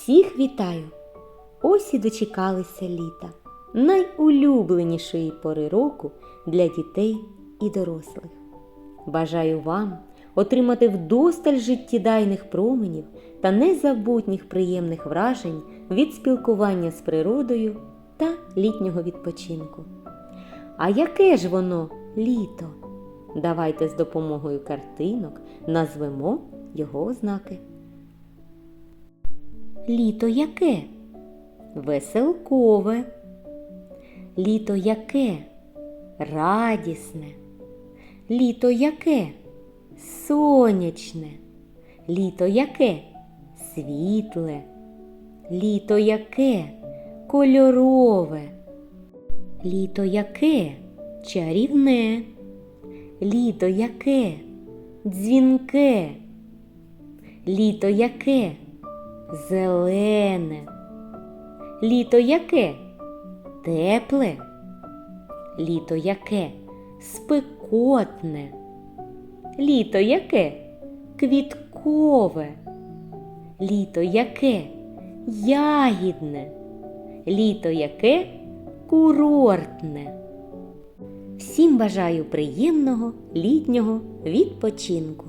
Всіх вітаю! Ось і дочекалися літа, найулюбленішої пори року для дітей і дорослих. Бажаю вам отримати вдосталь життєдайних променів та незабутніх приємних вражень від спілкування з природою та літнього відпочинку. А яке ж воно літо? Давайте з допомогою картинок назвемо його ознаки. Літо яке? Веселкове. Літо яке? Радісне. Літо яке? Сонячне. Літо яке? Світле. Літо яке? Кольорове. Літо яке? Чарівне. Літо яке? Дзвінке. Літо яке? Зелене. Літо яке? Тепле. Літо яке? Спекотне. Літо яке? Квіткове. Літо яке? Ягідне. Літо яке? Курортне. Всім бажаю приємного літнього відпочинку.